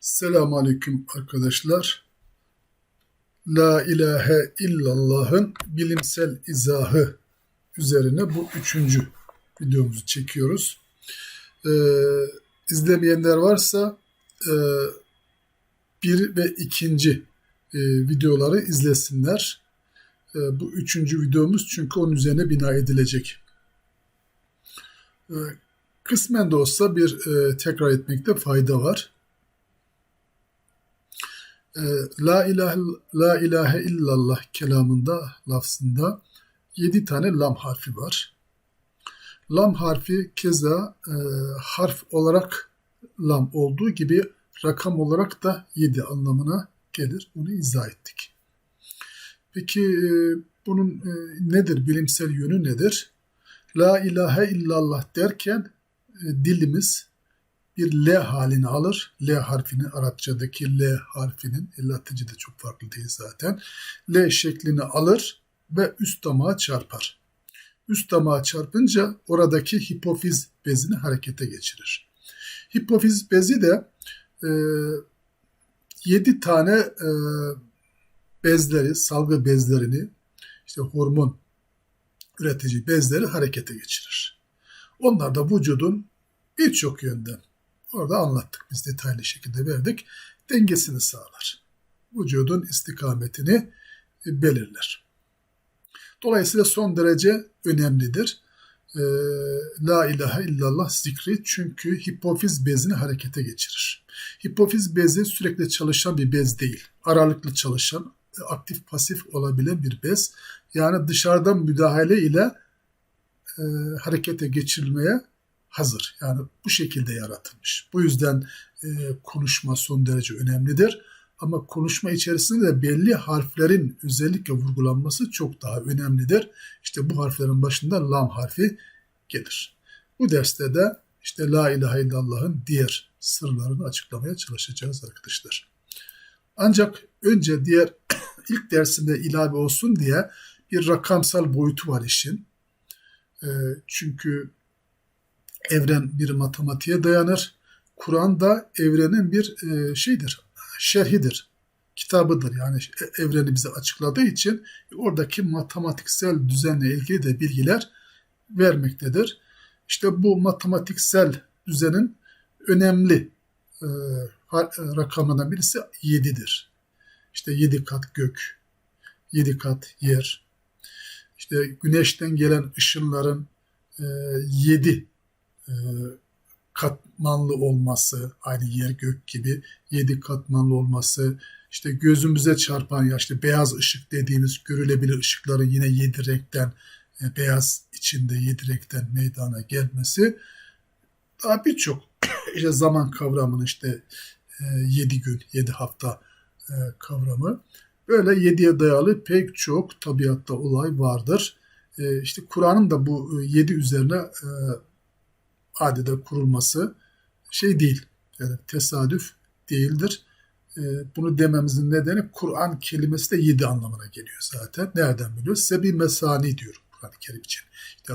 Selamun Aleyküm arkadaşlar. La ilahe illallah'ın bilimsel izahı üzerine bu üçüncü videomuzu çekiyoruz. Ee, izlemeyenler varsa e, bir ve ikinci e, videoları izlesinler. E, bu üçüncü videomuz çünkü onun üzerine bina edilecek. E, kısmen de olsa bir e, tekrar etmekte fayda var. E, La ilahe, La ilahe illallah kelamında, lafzında yedi tane lam harfi var. Lam harfi keza e, harf olarak lam olduğu gibi rakam olarak da yedi anlamına gelir. Bunu izah ettik. Peki e, bunun e, nedir? Bilimsel yönü nedir? La ilahe illallah derken e, dilimiz bir L halini alır. L harfini Arapçadaki L harfinin, e, Latince'de çok farklı değil zaten. L şeklini alır ve üst damağa çarpar. Üst damağa çarpınca oradaki hipofiz bezini harekete geçirir. Hipofiz bezi de e, 7 tane e, bezleri, salgı bezlerini, işte hormon üretici bezleri harekete geçirir. Onlar da vücudun birçok yönden, orada anlattık biz detaylı şekilde verdik, dengesini sağlar. Vücudun istikametini e, belirler. Dolayısıyla son derece önemlidir. E, La ilahe illallah zikri çünkü hipofiz bezini harekete geçirir. Hipofiz bezi sürekli çalışan bir bez değil. Aralıklı çalışan, aktif pasif olabilen bir bez. Yani dışarıdan müdahale ile e, harekete geçirilmeye hazır. Yani bu şekilde yaratılmış. Bu yüzden e, konuşma son derece önemlidir. Ama konuşma içerisinde de belli harflerin özellikle vurgulanması çok daha önemlidir. İşte bu harflerin başında lam harfi gelir. Bu derste de işte La ilahe illallah'ın diğer sırlarını açıklamaya çalışacağız arkadaşlar. Ancak önce diğer ilk dersinde ilave olsun diye bir rakamsal boyutu var işin. E, çünkü evren bir matematiğe dayanır. Kur'an da evrenin bir e, şeydir, şerhidir, kitabıdır. Yani evreni bize açıkladığı için oradaki matematiksel düzenle ilgili de bilgiler vermektedir. İşte bu matematiksel düzenin önemli e, rakamlarından birisi 7'dir. İşte 7 kat gök, 7 kat yer, işte güneşten gelen ışınların 7 e, katmanlı olması, aynı yer gök gibi 7 katmanlı olması, işte gözümüze çarpan ya işte beyaz ışık dediğimiz görülebilir ışıkların yine 7 renkten e, beyaz içinde 7 renkten meydana gelmesi daha birçok işte zaman kavramını işte 7 gün, 7 hafta e, kavramı. Böyle 7'ye dayalı pek çok tabiatta olay vardır. E, işte Kur'an'ın da bu 7 üzerine e, adede kurulması şey değil. Yani tesadüf değildir. Bunu dememizin nedeni Kur'an kelimesi de 7 anlamına geliyor zaten. Nereden biliyoruz? Sebi mesani diyor Kur'an-ı Kerim için. İşte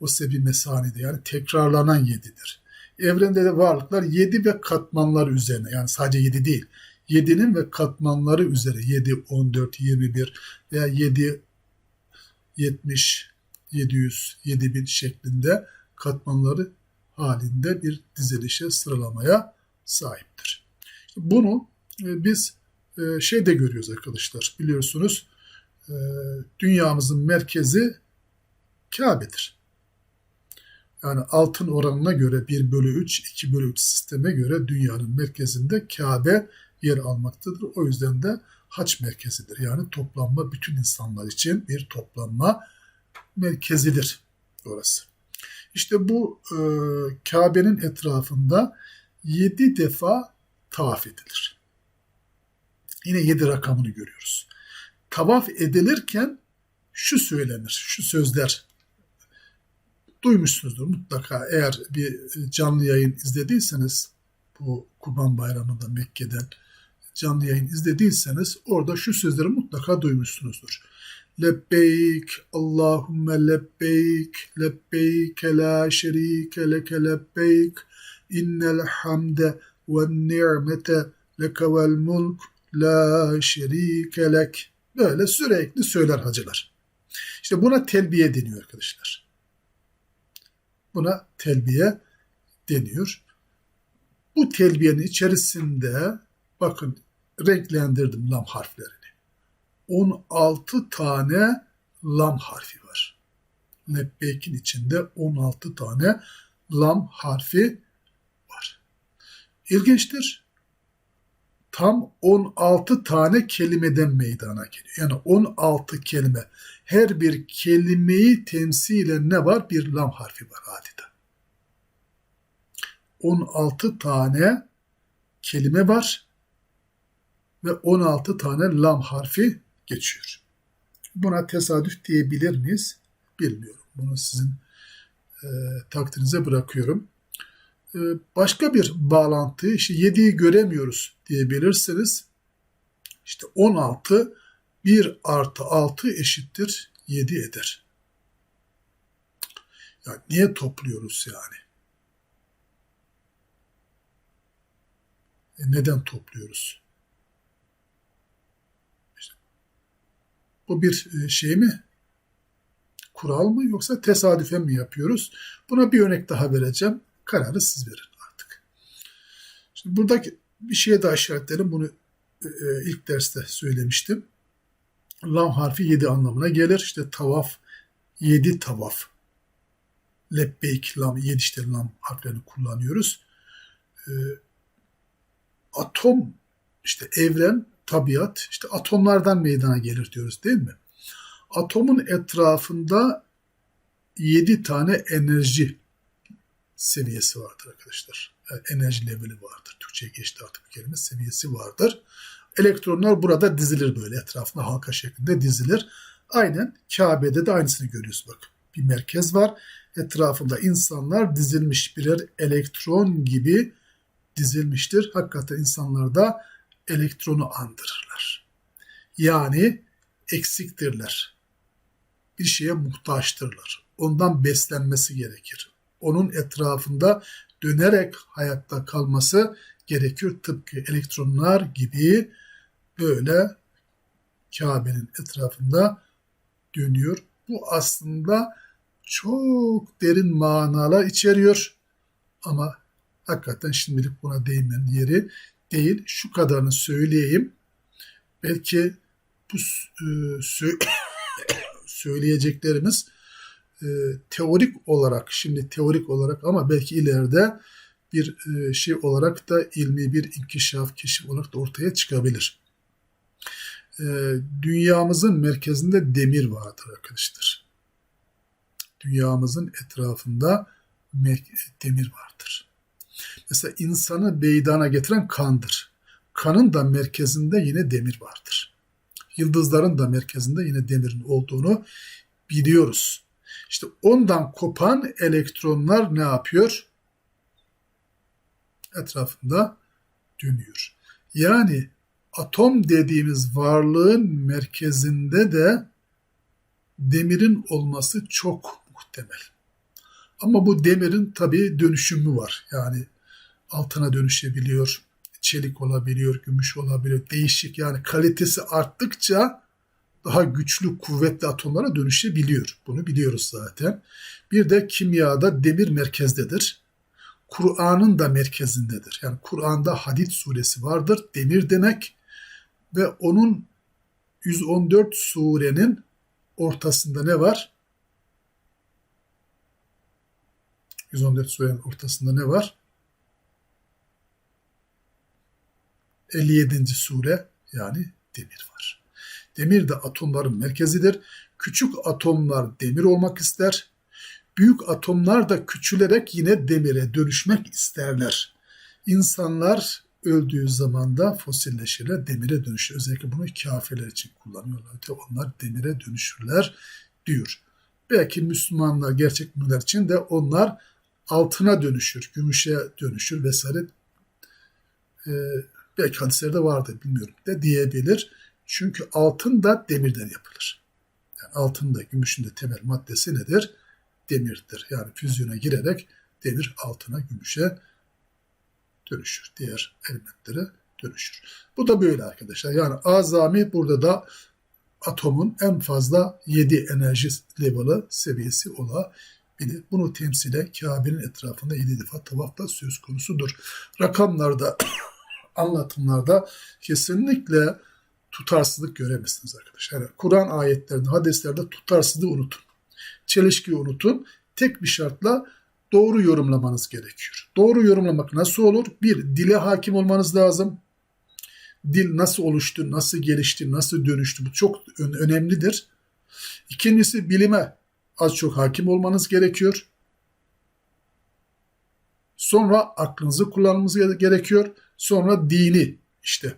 o sebi mesani de yani tekrarlanan 7'dir evrende de varlıklar 7 ve katmanlar üzerine yani sadece 7 değil 7'nin ve katmanları üzere 7, 14, 21 veya 7, 70, 700, 7000 şeklinde katmanları halinde bir dizilişe sıralamaya sahiptir. Bunu e, biz e, şeyde görüyoruz arkadaşlar biliyorsunuz e, dünyamızın merkezi Kabe'dir. Yani altın oranına göre 1 bölü 3, 2 bölü 3 sisteme göre dünyanın merkezinde Kabe yer almaktadır. O yüzden de haç merkezidir. Yani toplanma bütün insanlar için bir toplanma merkezidir orası. İşte bu e, Kabe'nin etrafında 7 defa tavaf edilir. Yine 7 rakamını görüyoruz. Tavaf edilirken şu söylenir, şu sözler duymuşsunuzdur mutlaka. Eğer bir canlı yayın izlediyseniz bu Kurban Bayramı'nda Mekke'den canlı yayın izlediyseniz orada şu sözleri mutlaka duymuşsunuzdur. Lebbeyk, lebbeyk la şerike leke lebbeyk, innel hamde ve ni'mete leke vel mulk la şerike lek. Böyle sürekli söyler hacılar. İşte buna telbiye deniyor arkadaşlar. Buna telbiye deniyor. Bu telbiyenin içerisinde bakın renklendirdim lam harflerini. 16 tane lam harfi var. Lebbeykin içinde 16 tane lam harfi var. İlginçtir. Tam 16 tane kelimeden meydana geliyor. Yani 16 kelime. Her bir kelimeyi temsilen ne var? Bir lam harfi var adeta. 16 tane kelime var ve 16 tane lam harfi geçiyor. Buna tesadüf diyebilir miyiz? Bilmiyorum. Bunu sizin e, takdirinize bırakıyorum. E, başka bir bağlantı, işte 7'yi göremiyoruz diyebilirsiniz. İşte 16 1 artı 6 eşittir 7 eder. Ya niye topluyoruz yani? E neden topluyoruz? Bu bir e, şey mi? Kural mı yoksa tesadüfen mi yapıyoruz? Buna bir örnek daha vereceğim. Kararı siz verin artık. Şimdi buradaki bir şeye daha işaretlerim. Bunu e, e, ilk derste söylemiştim. Lam harfi 7 anlamına gelir. İşte tavaf 7 tavaf. Lebbeyk lam 7 işte lam harflerini kullanıyoruz. Atom işte evren, tabiat işte atomlardan meydana gelir diyoruz değil mi? Atomun etrafında 7 tane enerji seviyesi vardır arkadaşlar. Yani enerji leveli vardır. Türkçe'ye geçti artık bir kelime seviyesi vardır. Elektronlar burada dizilir böyle etrafında halka şeklinde dizilir. Aynen Kabe'de de aynısını görüyoruz bak. Bir merkez var. Etrafında insanlar dizilmiş birer elektron gibi dizilmiştir. Hakikaten insanlar da elektronu andırırlar. Yani eksiktirler. Bir şeye muhtaçtırlar. Ondan beslenmesi gerekir. Onun etrafında dönerek hayatta kalması gerekir. Tıpkı elektronlar gibi böyle Kabe'nin etrafında dönüyor. Bu aslında çok derin manalar içeriyor. Ama hakikaten şimdilik buna değinmenin yeri değil. Şu kadarını söyleyeyim. Belki bu e, söyleyeceklerimiz e, teorik olarak, şimdi teorik olarak ama belki ileride bir e, şey olarak da ilmi bir inkişaf, keşif olarak da ortaya çıkabilir. Dünyamızın merkezinde demir vardır arkadaşlar. Dünyamızın etrafında demir vardır. Mesela insanı meydana getiren kandır. Kanın da merkezinde yine demir vardır. Yıldızların da merkezinde yine demirin olduğunu biliyoruz. İşte ondan kopan elektronlar ne yapıyor? Etrafında dönüyor. Yani atom dediğimiz varlığın merkezinde de demirin olması çok muhtemel. Ama bu demirin tabii dönüşümü var. Yani altına dönüşebiliyor, çelik olabiliyor, gümüş olabiliyor. Değişik yani kalitesi arttıkça daha güçlü, kuvvetli atomlara dönüşebiliyor. Bunu biliyoruz zaten. Bir de kimyada demir merkezdedir. Kur'an'ın da merkezindedir. Yani Kur'an'da Hadid suresi vardır. Demir demek ve onun 114 surenin ortasında ne var? 114 surenin ortasında ne var? 57. sure yani demir var. Demir de atomların merkezidir. Küçük atomlar demir olmak ister. Büyük atomlar da küçülerek yine demire dönüşmek isterler. İnsanlar öldüğü zaman da fosilleşirler, demire dönüşür. Özellikle bunu kafirler için kullanıyorlar. Onlar demire dönüşürler diyor. Belki Müslümanlar, gerçek müminler için de onlar altına dönüşür, gümüşe dönüşür vesaire. Ee, belki hadislerde vardır bilmiyorum de diyebilir. Çünkü altın da demirden yapılır. Yani altın da gümüşün de temel maddesi nedir? Demirdir. Yani füzyona girerek demir altına, gümüşe dönüşür. Diğer elementlere dönüşür. Bu da böyle arkadaşlar. Yani azami burada da atomun en fazla 7 enerji level'ı seviyesi olabilir. Bunu temsilen Kabe'nin etrafında 7 defa tavaf da söz konusudur. Rakamlarda, anlatımlarda kesinlikle tutarsızlık göremezsiniz arkadaşlar. Yani Kur'an ayetlerinde, hadislerde tutarsızlığı unutun. Çelişkiyi unutun. Tek bir şartla doğru yorumlamanız gerekiyor. Doğru yorumlamak nasıl olur? Bir, dile hakim olmanız lazım. Dil nasıl oluştu, nasıl gelişti, nasıl dönüştü bu çok ön- önemlidir. İkincisi bilime az çok hakim olmanız gerekiyor. Sonra aklınızı kullanmanız gere- gerekiyor. Sonra dini işte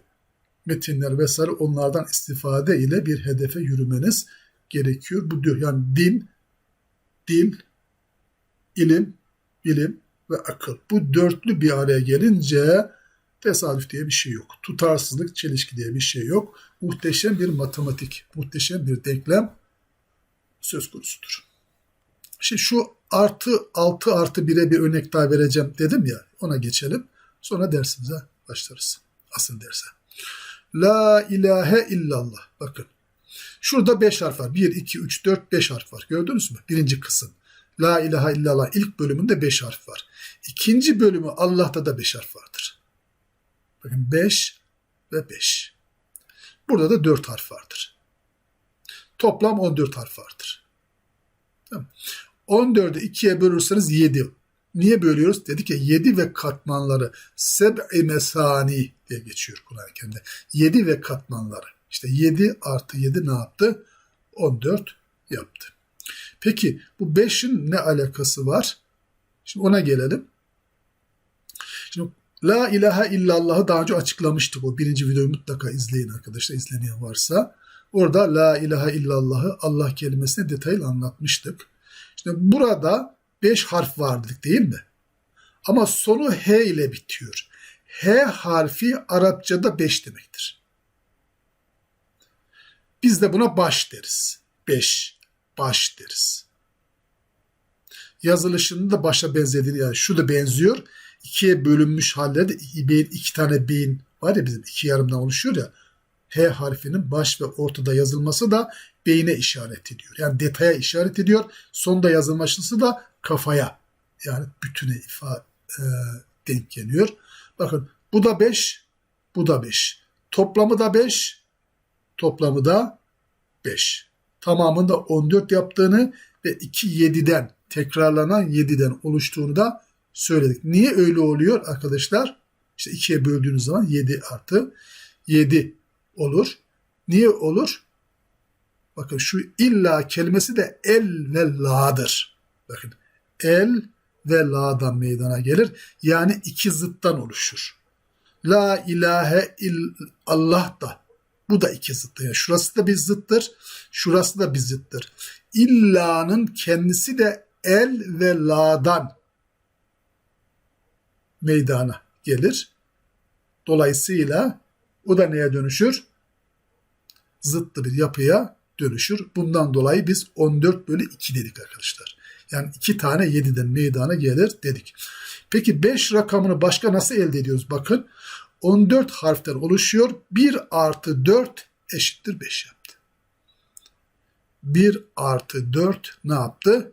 metinler vesaire onlardan istifade ile bir hedefe yürümeniz gerekiyor. Bu diyor yani din, dil, ilim, bilim ve akıl. Bu dörtlü bir araya gelince tesadüf diye bir şey yok. Tutarsızlık, çelişki diye bir şey yok. Muhteşem bir matematik, muhteşem bir denklem söz konusudur. Şimdi şu artı 6 artı 1'e bir örnek daha vereceğim dedim ya ona geçelim. Sonra dersimize başlarız. Asıl derse. La ilahe illallah. Bakın. Şurada 5 harf var. 1, 2, 3, 4, 5 harf var. Gördünüz mü? Birinci kısım. La ilahe illallah ilk bölümünde 5 harf var. İkinci bölümü Allah'ta da 5 harf vardır. Bakın 5 ve 5. Burada da 4 harf vardır. Toplam 14 harf vardır. Tamam. 14'ü 2'ye bölürseniz 7. Niye bölüyoruz? Dedik ya 7 ve katmanları seb'i mesani diye geçiyor Kur'an-ı Kerim'de. 7 ve katmanları. İşte 7 artı 7 ne yaptı? 14 yaptı. Peki bu 5'in ne alakası var? Şimdi ona gelelim. Şimdi La ilahe illallah'ı daha önce açıklamıştık. O birinci videoyu mutlaka izleyin arkadaşlar izlemeyen varsa. Orada la ilahe illallah'ı Allah kelimesine detaylı anlatmıştık. Şimdi burada 5 harf var dedik değil mi? Ama sonu H ile bitiyor. H harfi Arapçada 5 demektir. Biz de buna baş deriz. 5. Baş deriz. Yazılışında da başa benzediğini yani şu da benziyor. İkiye bölünmüş hallerde beyin, iki tane beyin var ya bizim iki yarımdan oluşuyor ya. H harfinin baş ve ortada yazılması da beyine işaret ediyor. Yani detaya işaret ediyor. Sonda yazılması da kafaya yani bütüne ifade e, denk geliyor. Bakın bu da 5, bu da 5. Toplamı da 5, toplamı da 5. Tamamında 14 yaptığını ve 2 7'den tekrarlanan 7'den oluştuğunu da söyledik. Niye öyle oluyor arkadaşlar? İşte 2'ye böldüğünüz zaman 7 artı 7 olur. Niye olur? Bakın şu illa kelimesi de el ve la'dır. Bakın el ve la'dan meydana gelir. Yani iki zıttan oluşur. La ilahe illallah da bu da iki zıttır. Yani şurası da bir zıttır. Şurası da bir zıttır. İlla'nın kendisi de el ve la'dan meydana gelir. Dolayısıyla o da neye dönüşür? Zıttı bir yapıya dönüşür. Bundan dolayı biz 14 bölü 2 dedik arkadaşlar. Yani 2 tane 7'den meydana gelir dedik. Peki 5 rakamını başka nasıl elde ediyoruz? Bakın 14 harften oluşuyor. 1 artı 4 eşittir 5 yaptı. 1 artı 4 ne yaptı?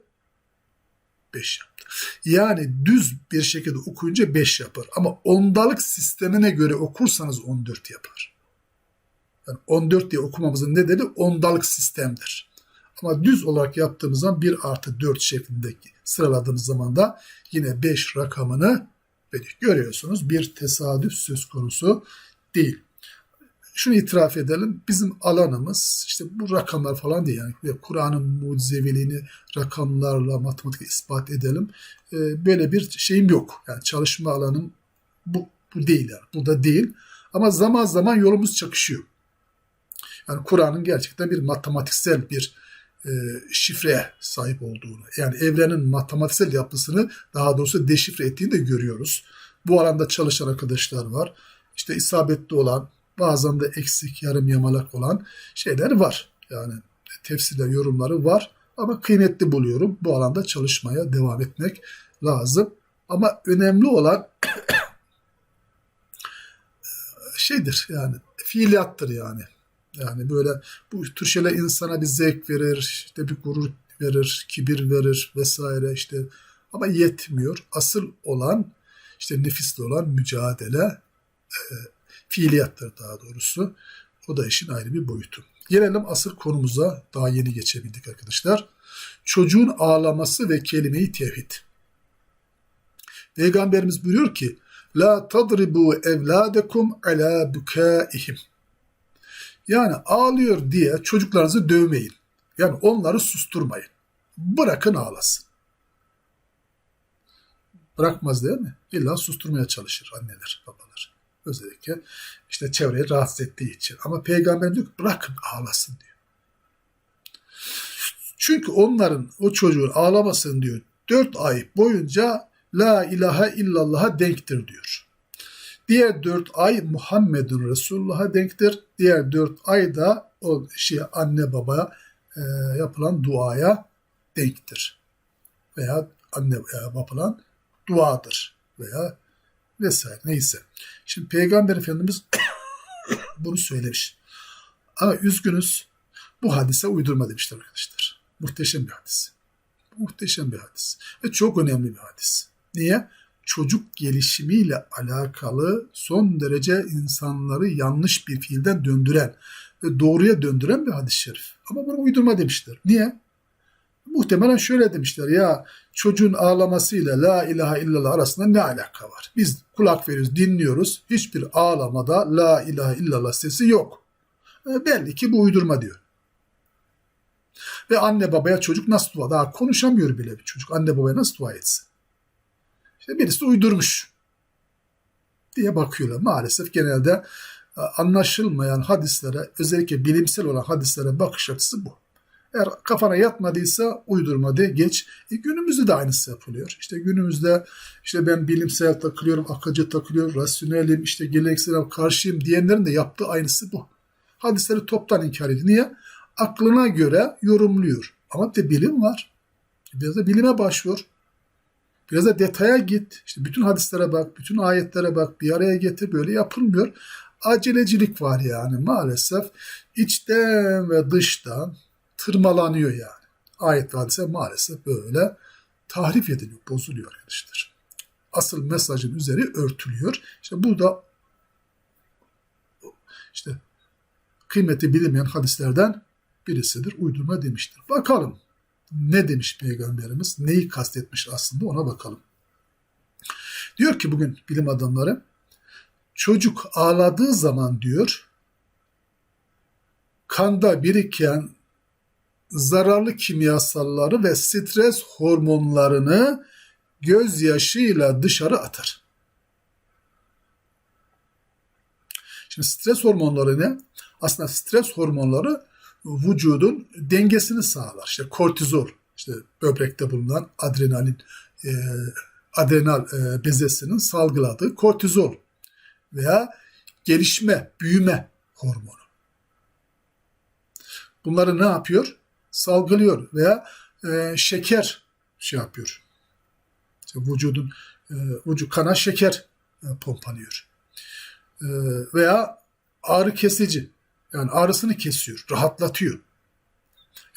5 yaptı. Yani düz bir şekilde okuyunca 5 yapar. Ama ondalık sistemine göre okursanız 14 yapar. Yani 14 diye okumamızın nedeni ondalık sistemdir. Ama düz olarak yaptığımız zaman 1 artı 4 şeklinde sıraladığımız zaman da yine 5 rakamını. Görüyorsunuz bir tesadüf söz konusu değil. Şunu itiraf edelim. Bizim alanımız işte bu rakamlar falan değil. Yani Kur'an'ın mucizeviliğini rakamlarla matematik ispat edelim. Ee, böyle bir şeyim yok. Yani çalışma alanım bu, bu değil. Yani. Bu da değil. Ama zaman zaman yolumuz çakışıyor. Yani Kur'an'ın gerçekten bir matematiksel bir e, şifreye sahip olduğunu, yani evrenin matematiksel yapısını daha doğrusu deşifre ettiğini de görüyoruz. Bu alanda çalışan arkadaşlar var. İşte isabetli olan, bazen de eksik, yarım yamalak olan şeyler var. Yani tefsirler, yorumları var. Ama kıymetli buluyorum. Bu alanda çalışmaya devam etmek lazım. Ama önemli olan şeydir yani fiiliyattır yani. Yani böyle bu tür şeyler insana bir zevk verir, işte bir gurur verir, kibir verir vesaire işte ama yetmiyor. Asıl olan işte nefisle olan mücadele e, fiiliyattır daha doğrusu. O da işin ayrı bir boyutu. Gelelim asıl konumuza. Daha yeni geçebildik arkadaşlar. Çocuğun ağlaması ve kelime-i tevhid. Peygamberimiz buyuruyor ki La tadribu evladekum ala bukaihim. Yani ağlıyor diye çocuklarınızı dövmeyin. Yani onları susturmayın. Bırakın ağlasın. Bırakmaz değil mi? İlla susturmaya çalışır anneler, babalar. Özellikle işte çevreyi rahatsız ettiği için. Ama peygamber diyor ki bırakın ağlasın diyor. Çünkü onların, o çocuğun ağlamasın diyor. Dört ay boyunca La ilahe illallah'a denktir diyor. Diğer dört ay Muhammedun Resulullah'a denktir. Diğer dört ay da o şey anne babaya e, yapılan duaya denktir. Veya anne e, yapılan duadır veya vesaire neyse. Şimdi Peygamber Efendimiz bunu söylemiş. Ama üzgünüz bu hadise uydurma demişler arkadaşlar. Muhteşem bir hadis. Muhteşem bir hadis. Ve çok önemli bir hadis. Niye? Çocuk gelişimiyle alakalı son derece insanları yanlış bir fiilden döndüren ve doğruya döndüren bir hadis-i şerif. Ama bunu uydurma demişler. Niye? Muhtemelen şöyle demişler ya çocuğun ağlamasıyla la ilahe illallah arasında ne alaka var? Biz kulak veriyoruz, dinliyoruz. Hiçbir ağlamada la ilahe illallah sesi yok. E, belli ki bu uydurma diyor. Ve anne babaya çocuk nasıl dua? Daha konuşamıyor bile bir çocuk. Anne babaya nasıl dua etsin? İşte birisi uydurmuş diye bakıyorlar. Maalesef genelde e, anlaşılmayan hadislere, özellikle bilimsel olan hadislere bakış açısı bu. Eğer kafana yatmadıysa uydurma de geç. E, günümüzde de aynısı yapılıyor. İşte günümüzde işte ben bilimsel takılıyorum, akıcı takılıyorum, rasyonelim, işte geleneksel karşıyım diyenlerin de yaptığı aynısı bu. Hadisleri toptan inkar ediyor. Niye? Aklına göre yorumluyor. Ama bir de bilim var. Biraz da bilime başvur. Biraz da detaya git. İşte bütün hadislere bak, bütün ayetlere bak, bir araya getir. Böyle yapılmıyor. Acelecilik var yani maalesef. içten ve dıştan tırmalanıyor yani. Ayet hadise maalesef böyle tahrif ediliyor, bozuluyor arkadaşlar. Asıl mesajın üzeri örtülüyor. İşte burada işte kıymeti bilinmeyen hadislerden birisidir. Uydurma demiştir. Bakalım ne demiş Peygamberimiz? Neyi kastetmiş aslında ona bakalım. Diyor ki bugün bilim adamları çocuk ağladığı zaman diyor kanda biriken zararlı kimyasalları ve stres hormonlarını gözyaşıyla dışarı atar. Şimdi stres hormonları ne? Aslında stres hormonları vücudun dengesini sağlar. İşte kortizol, işte böbrekte bulunan adrenalin, e, adrenal e, bezesinin salgıladığı kortizol veya gelişme, büyüme hormonu. Bunları ne yapıyor? Salgılıyor veya e, şeker şey yapıyor. İşte vücudun e, vücut kana şeker e, pompalıyor. E, veya ağrı kesici yani ağrısını kesiyor, rahatlatıyor.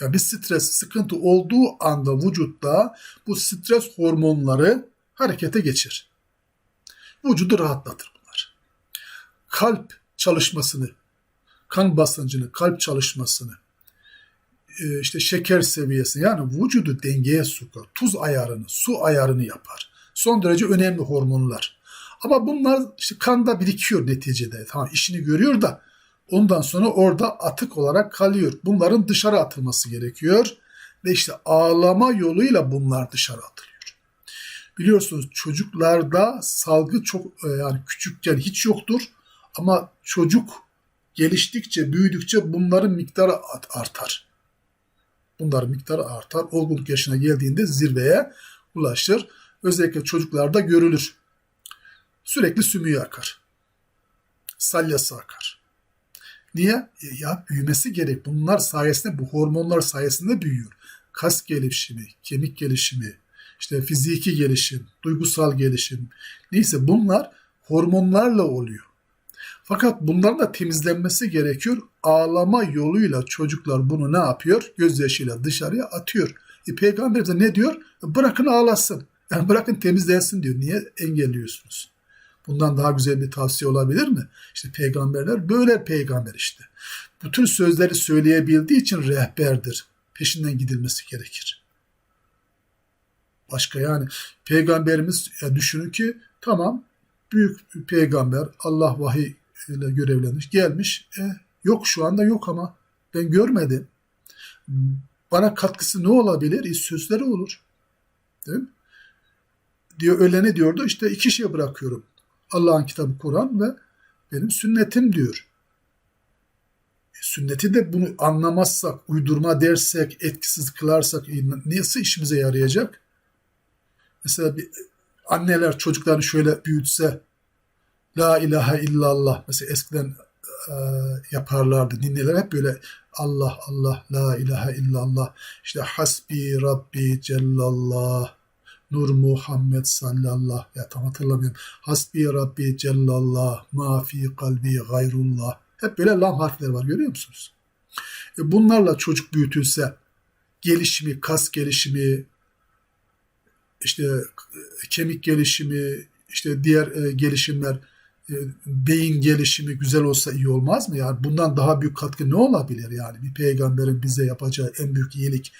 Yani bir stres, sıkıntı olduğu anda vücutta bu stres hormonları harekete geçir. Vücudu rahatlatır bunlar. Kalp çalışmasını, kan basıncını, kalp çalışmasını, işte şeker seviyesi yani vücudu dengeye sokar. Tuz ayarını, su ayarını yapar. Son derece önemli hormonlar. Ama bunlar işte kanda birikiyor neticede. Tamam işini görüyor da Ondan sonra orada atık olarak kalıyor. Bunların dışarı atılması gerekiyor. Ve işte ağlama yoluyla bunlar dışarı atılıyor. Biliyorsunuz çocuklarda salgı çok e, yani küçükken hiç yoktur. Ama çocuk geliştikçe, büyüdükçe bunların miktarı artar. Bunların miktarı artar. Olgunluk yaşına geldiğinde zirveye ulaşır. Özellikle çocuklarda görülür. Sürekli sümüğü akar. Salyası akar. Niye? E, ya büyümesi gerek. Bunlar sayesinde, bu hormonlar sayesinde büyüyor. Kas gelişimi, kemik gelişimi, işte fiziki gelişim, duygusal gelişim. Neyse bunlar hormonlarla oluyor. Fakat bunların da temizlenmesi gerekiyor. Ağlama yoluyla çocuklar bunu ne yapıyor? Gözyaşıyla dışarıya atıyor. E, Peygamber de ne diyor? Bırakın ağlasın. Yani bırakın temizlensin diyor. Niye engelliyorsunuz? Bundan daha güzel bir tavsiye olabilir mi? İşte peygamberler böyle peygamber işte. Bu tür sözleri söyleyebildiği için rehberdir. Peşinden gidilmesi gerekir. Başka yani peygamberimiz ya düşünün ki tamam büyük peygamber Allah vahiy ile görevlenmiş gelmiş. E, yok şu anda yok ama ben görmedim. Bana katkısı ne olabilir? E, sözleri olur. Değil mi? Diyor öyle ne diyordu? İşte iki şey bırakıyorum. Allah'ın kitabı Kur'an ve benim sünnetim diyor. E, sünneti de bunu anlamazsak, uydurma dersek, etkisiz kılarsak e, nasıl işimize yarayacak? Mesela bir, anneler çocuklarını şöyle büyütse La ilahe illallah mesela eskiden e, yaparlardı. Ninneler hep böyle Allah Allah la ilahe illallah işte hasbi rabbi cellallah Nur Muhammed sallallahu ya tam hatırlamıyorum. Hasbi Rabbi cellallah ma fi kalbi gayrullah. Hep böyle lam harfler var görüyor musunuz? E bunlarla çocuk büyütülse gelişimi, kas gelişimi, işte kemik gelişimi, işte diğer e, gelişimler, e, beyin gelişimi güzel olsa iyi olmaz mı? Yani bundan daha büyük katkı ne olabilir yani? Bir peygamberin bize yapacağı en büyük iyilik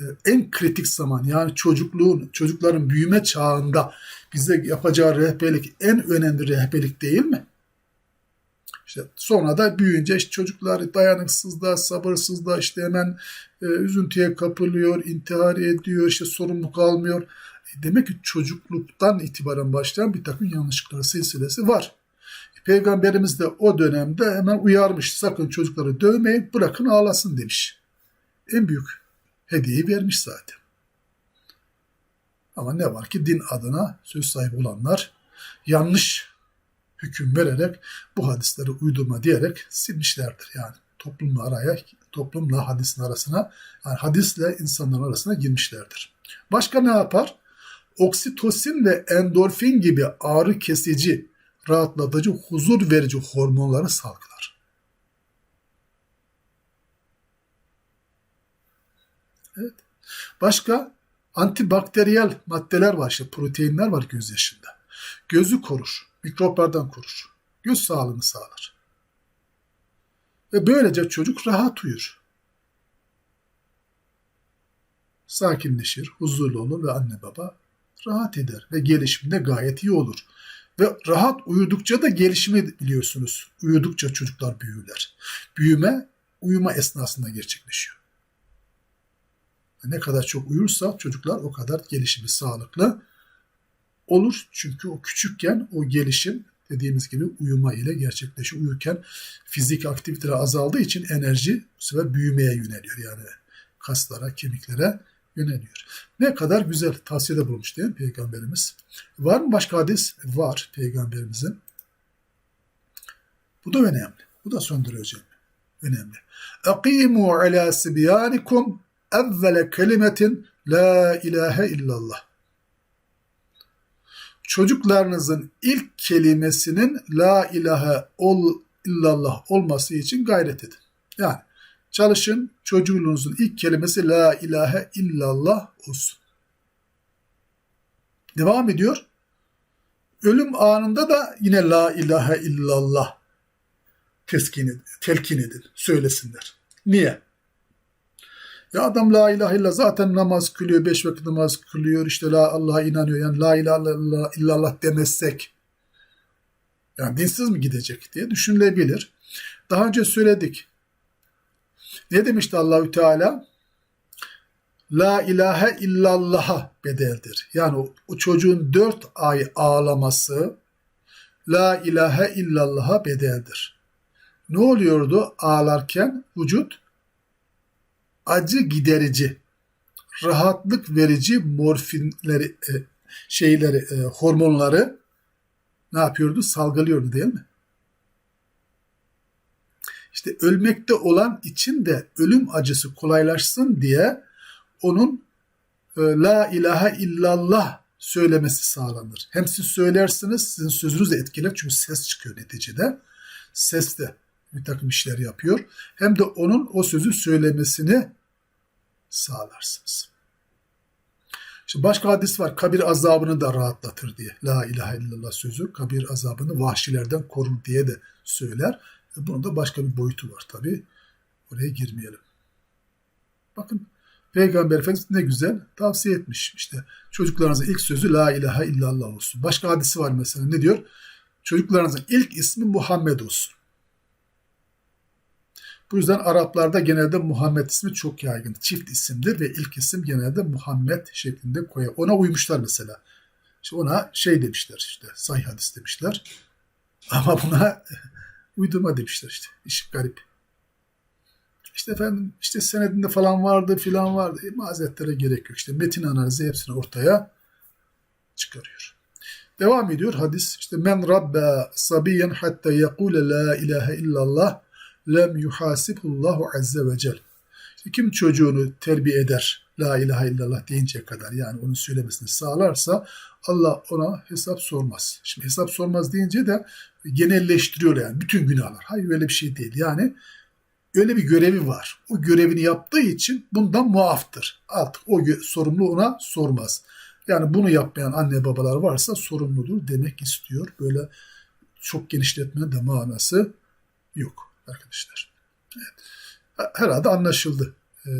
e, en kritik zaman yani çocukluğun, çocukların büyüme çağında bize yapacağı rehberlik en önemli rehberlik değil mi? İşte sonra da büyüyünce işte çocuklar dayanıksızlığa, sabırsızlığa işte hemen e, üzüntüye kapılıyor, intihar ediyor, işte sorumluluk almıyor. Demek ki çocukluktan itibaren başlayan bir takım yanlışlıklar silsilesi var. Peygamberimiz de o dönemde hemen uyarmış. Sakın çocukları dövmeyin, bırakın ağlasın demiş. En büyük hediyeyi vermiş zaten. Ama ne var ki din adına söz sahibi olanlar yanlış hüküm vererek bu hadisleri uydurma diyerek silmişlerdir. Yani toplumla araya, toplumla hadisin arasına, yani hadisle insanların arasına girmişlerdir. Başka ne yapar? Oksitosin ve endorfin gibi ağrı kesici, rahatlatıcı, huzur verici hormonları salgılar. Evet. Başka antibakteriyel maddeler var işte proteinler var göz yaşında. Gözü korur, mikroplardan korur. Göz sağlığını sağlar. Ve böylece çocuk rahat uyur. Sakinleşir, huzurlu olur ve anne baba rahat eder ve gelişimde gayet iyi olur. Ve rahat uyudukça da gelişimi biliyorsunuz. Uyudukça çocuklar büyürler. Büyüme uyuma esnasında gerçekleşiyor. Ne kadar çok uyursa çocuklar o kadar gelişimi sağlıklı olur. Çünkü o küçükken o gelişim dediğimiz gibi uyuma ile gerçekleşiyor. Uyurken fizik aktiviteler azaldığı için enerji bu sefer büyümeye yöneliyor. Yani kaslara, kemiklere yöneliyor. Ne kadar güzel tavsiyede bulmuş değil mi Peygamberimiz? Var mı başka hadis? Var Peygamberimizin. Bu da önemli. Bu da söndürücü. Önemli. Akimu ala sibyanikum evvele kelimetin la ilahe illallah. Çocuklarınızın ilk kelimesinin la ilahe ol, illallah olması için gayret edin. Yani çalışın çocuğunuzun ilk kelimesi la ilahe illallah olsun. Devam ediyor. Ölüm anında da yine la ilahe illallah teskin telkin edin, söylesinler. Niye? Ya adam la ilahe illallah zaten namaz kılıyor, beş vakit namaz kılıyor, işte la Allah'a inanıyor. Yani la ilahe illallah demezsek yani dinsiz mi gidecek diye düşünülebilir. Daha önce söyledik. Ne demişti Allahü Teala? La ilahe illallah'a bedeldir. Yani o, çocuğun dört ay ağlaması La ilahe illallah'a bedeldir. Ne oluyordu ağlarken? Vücut acı giderici, rahatlık verici morfinleri, e, şeyleri, e, hormonları ne yapıyordu? Salgılıyordu değil mi? İşte ölmekte olan için de ölüm acısı kolaylaşsın diye onun e, la ilahe illallah söylemesi sağlanır. Hem siz söylersiniz, sizin sözünüz de etkiler çünkü ses çıkıyor neticede. sesle bir takım işler yapıyor. Hem de onun o sözü söylemesini sağlarsınız. İşte başka hadis var. Kabir azabını da rahatlatır diye. La ilahe illallah sözü kabir azabını vahşilerden korur diye de söyler. Bunun da başka bir boyutu var tabi. Oraya girmeyelim. Bakın Peygamber Efendimiz ne güzel tavsiye etmiş. İşte çocuklarınızın ilk sözü La ilahe illallah olsun. Başka hadisi var mesela ne diyor? Çocuklarınızın ilk ismi Muhammed olsun. Bu yüzden Araplarda genelde Muhammed ismi çok yaygın. Çift isimdir ve ilk isim genelde Muhammed şeklinde koyar. Ona uymuşlar mesela. İşte ona şey demişler işte sahih hadis demişler. Ama buna uydurma demişler işte. İş garip. İşte efendim işte senedinde falan vardı filan vardı. E, mazeretlere gerek yok. İşte metin analizi hepsini ortaya çıkarıyor. Devam ediyor hadis. İşte men rabbe sabiyen hatta yekule la ilahe illallah lem yuhasibullahu azze ve cel. İşte kim çocuğunu terbiye eder la ilahe illallah deyince kadar yani onun söylemesini sağlarsa Allah ona hesap sormaz. Şimdi hesap sormaz deyince de genelleştiriyor yani bütün günahlar. Hayır öyle bir şey değil. Yani öyle bir görevi var. O görevini yaptığı için bundan muaftır. Artık o sorumlu ona sormaz. Yani bunu yapmayan anne babalar varsa sorumludur demek istiyor. Böyle çok genişletmenin de manası yok arkadaşlar. Evet. Herhalde anlaşıldı. Ee,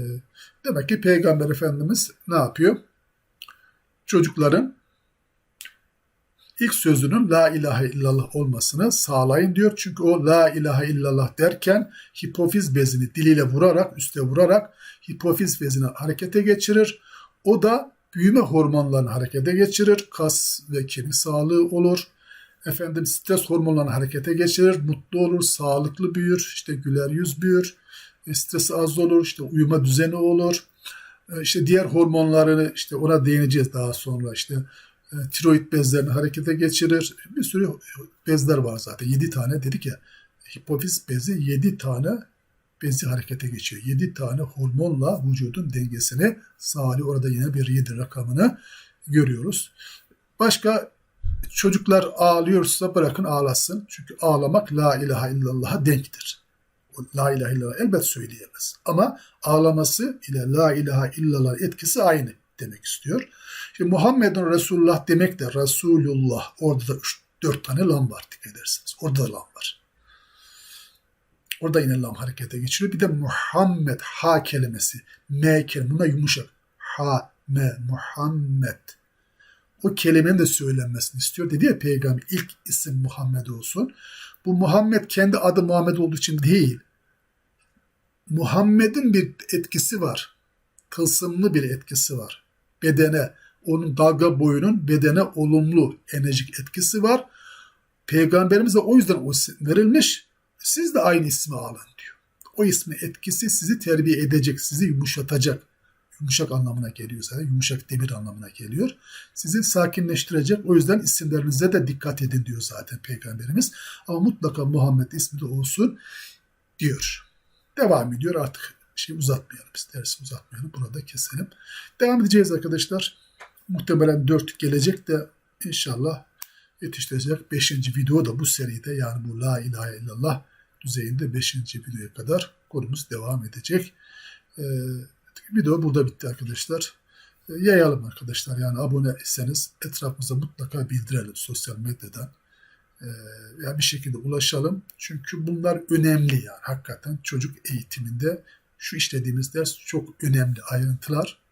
demek ki Peygamber Efendimiz ne yapıyor? Çocukların ilk sözünün la ilahe illallah olmasını sağlayın diyor. Çünkü o la ilahe illallah derken hipofiz bezini diliyle vurarak, üste vurarak hipofiz bezini harekete geçirir. O da büyüme hormonlarını harekete geçirir. Kas ve kemik sağlığı olur. Efendim stres hormonlarını harekete geçirir. Mutlu olur, sağlıklı büyür, işte güler yüz büyür. E, stresi az olur, işte uyuma düzeni olur. E, işte diğer hormonlarını işte ona değineceğiz daha sonra işte tiroid bezlerini harekete geçirir. Bir sürü bezler var zaten. 7 tane dedik ya. Hipofiz bezi 7 tane bezi harekete geçiyor. 7 tane hormonla vücudun dengesini sağlıyor. Orada yine bir 7 rakamını görüyoruz. Başka çocuklar ağlıyorsa bırakın ağlasın. Çünkü ağlamak la ilahe illallah'a denktir. O la ilahe illallah elbet söyleyemez. Ama ağlaması ile la ilahe illallah etkisi aynı demek istiyor. Şimdi Muhammedun Resulullah demek de Resulullah. Orada da 4 tane lam var dikkat edersiniz. Orada da lam var. Orada yine lam harekete geçiriyor. Bir de Muhammed ha kelimesi. M kelimesi. Buna yumuşak. Ha, me, Muhammed. O kelimenin de söylenmesini istiyor. Dedi ya peygamber ilk isim Muhammed olsun. Bu Muhammed kendi adı Muhammed olduğu için değil. Muhammed'in bir etkisi var. Tılsımlı bir etkisi var. Bedene, onun dalga boyunun bedene olumlu enerjik etkisi var. Peygamberimize o yüzden o isim verilmiş. Siz de aynı ismi alın diyor. O ismi etkisi sizi terbiye edecek, sizi yumuşatacak. Yumuşak anlamına geliyor zaten. Yumuşak demir anlamına geliyor. Sizi sakinleştirecek. O yüzden isimlerinize de dikkat edin diyor zaten Peygamberimiz. Ama mutlaka Muhammed ismi de olsun diyor. Devam ediyor artık şey uzatmayalım. Biz dersi uzatmayalım. Burada keselim. Devam edeceğiz arkadaşlar. Muhtemelen 4 gelecek de inşallah yetiştirecek 5. video da bu seride yani bu La İlahe illallah düzeyinde 5. videoya kadar konumuz devam edecek. Ee, video burada bitti arkadaşlar. Ee, yayalım arkadaşlar yani abone iseniz etrafımıza mutlaka bildirelim sosyal medyadan. Ee, ya bir şekilde ulaşalım. Çünkü bunlar önemli yani hakikaten çocuk eğitiminde şu işlediğimiz ders çok önemli ayrıntılar.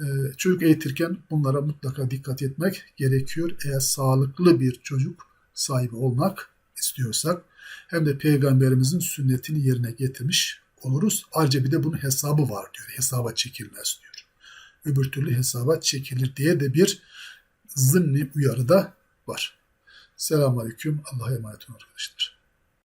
Ee, çocuk eğitirken bunlara mutlaka dikkat etmek gerekiyor. Eğer sağlıklı bir çocuk sahibi olmak istiyorsak hem de peygamberimizin sünnetini yerine getirmiş oluruz. Ayrıca bir de bunun hesabı var diyor. Hesaba çekilmez diyor. Öbür türlü hesaba çekilir diye de bir zımni uyarı da var. Selamun Aleyküm. Allah'a emanet olun arkadaşlar.